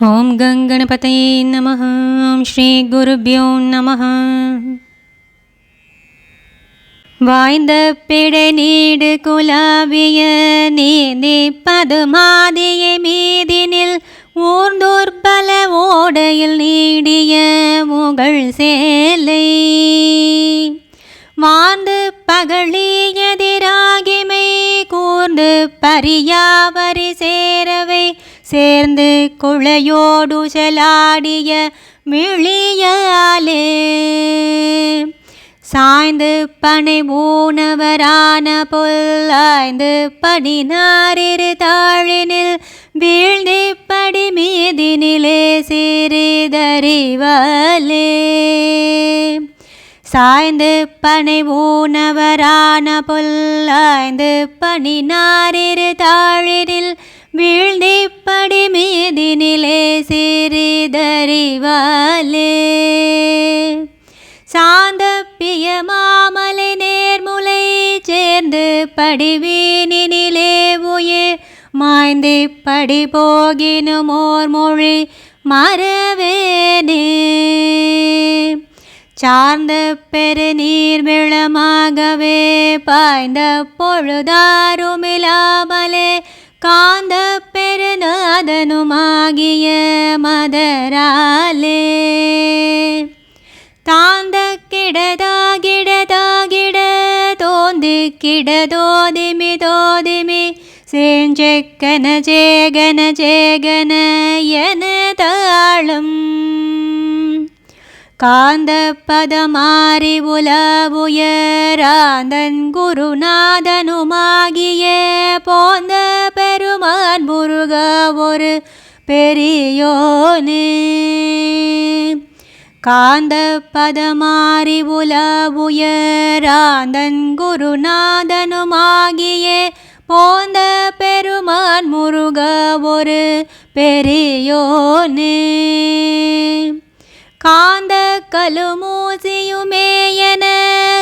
ॐ गङ्गणपतये नमः ॐ श्रीगुरुभ्यो நமः வாய்ந்த பிடை நீடு குலாவிய நீதி பதுமாதிய மீதினில் ஊர்ந்தோர்பல ஓடையில் நீடிய முகழ் சேலை மார்ந்து பகழியதிராகிமை கூர்ந்து பரியாவரி சேரவை சேர்ந்து குழையோடு செலாடிய மிழியாலே சாய்ந்து பனை ஊனவரான பொல்லாய்ந்து படினாரிரு தாழினில் வீழ்ந்து படி மீதினிலே சிறிதறிவலே. சாய்ந்து பனை ஊனவரான பொல்லாய்ந்து பனினாரிரு தாழினில் வீழ்ந்தி காந்த பிய மாமலை நேர்முலை சேர்ந்து படிவீனினிலே உயிர். மாய்ந்து படி போகினும் ஓர் மொழி மறவேனே. சார்ந்த பெரு நீர் விளமாகவே பாய்ந்த பொழுதாருமிலாமலே காந்த பெருநாதனுமாகிய மதராலே. கிடதோதிமி தோதிமி சேஞ்செக்கன ஜேகன ஜேகன என தாளம். காந்த பதமாரி உலவுயராந்தன் குருநாதனுமாகிய போந்த பெருமான் முருக ஒரு பெரியோனே. காந்த பதமாரி உலவுயராந்தன் குருநாதனுமாகிய போந்த பெருமான் முருக ஒரு பெரியோனே. காந்த கலுமூசியுமேயன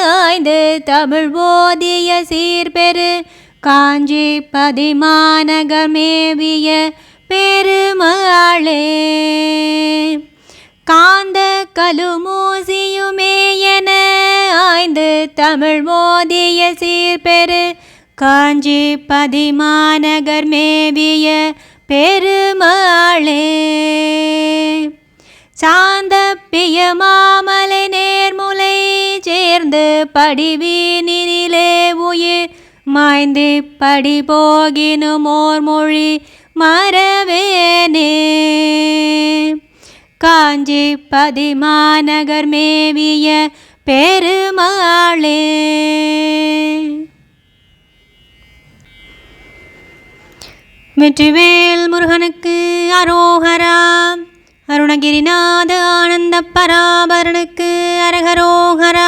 ஆய்ந்து தமிழ் போதிய சீர்பெரு காஞ்சி பதிமாநகமேவிய பெருமான் ஆய்ந்து தமிழ் மோதிய சீர்பெரு காஞ்சி பதிமாநகர் மேவிய பெருமாளே. சாந்த பிய மாமலை நேர்முலை சேர்ந்து படிவீனிலே உயிர் மாய்ந்து படி போகினும் ஓர் மொழி மறவேனே. காஞ்சி பதிமாநகர் மேவிய பெருமாளே. வெற்றிவேல் முருகனுக்கு அரோகரா அருணகிரிநாத ஆனந்த பராபரனுக்கு அரகரோகரா.